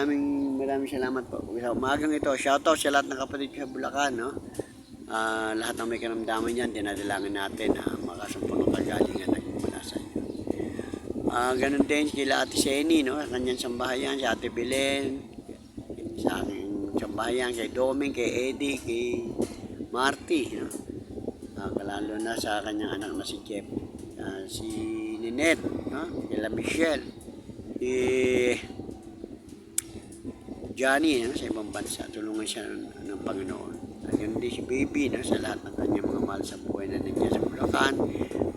Maraming maraming salamat po. Sa umagang ito, shoutout sa lahat ng kapatid sa Bulacan, no? Ah, lahat ng may karamdaman yan, dinadalangin natin na makasumpong ng kagalingan at mula sa inyo. Ah, ganun din kila Ate Seni, no? Kanyang sambahayan, si Ate Belen, sa aking sambahayan, kay Doming, kay Eddie, kay Marty, no? Ah, lalo na sa kanyang anak na si Jeff, Ah, si Ninette, no? kila Michelle, si Johnny no, sa ibang bansa, tulungan siya ng, ng Panginoon. At yun din si Baby no, sa lahat ng kanyang mga mahal sa buhay na nandiyan sa Bulacan.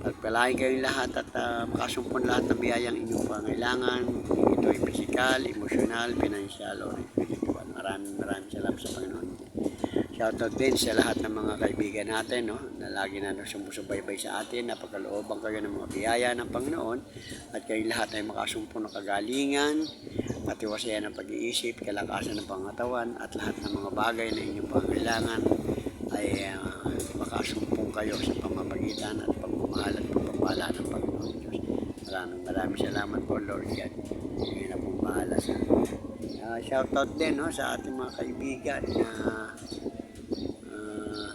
Pagpalain kayong lahat at uh, makasumpon lahat ng biyayang inyong pangailangan. Ito ay physical, emotional, financial, or spiritual. Maraming maraming salamat sa Panginoon. Shoutout din sa lahat ng mga kaibigan natin no, na lagi na sumusubaybay sa atin. Napagkalooban kayo ng mga biyaya ng Panginoon at kayong lahat ay makasumpong ng kagalingan, matiwasayan ng pag-iisip, kalakasan ng pangatawan at lahat ng mga bagay na inyong pangailangan ay uh, makasumpong kayo sa pamamagitan at pagmamahal at pagpapala ng Panginoon Diyos. Maraming maraming salamat po Lord God. Ngayon na pong bahala sa uh, shoutout din no, sa ating mga kaibigan na ah,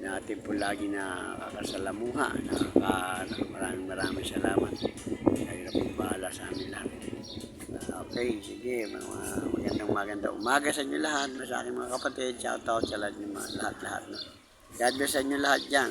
natin po lagi na kakasalamuha. Nakaka, maraming maraming salamat. Kayo na po bahala sa amin lahat. Ah, okay, sige. Mga magandang magandang umaga sa inyo lahat. Sa aking mga kapatid, shout out sa lahat ng lahat-lahat. No? God bless sa inyo lahat dyan.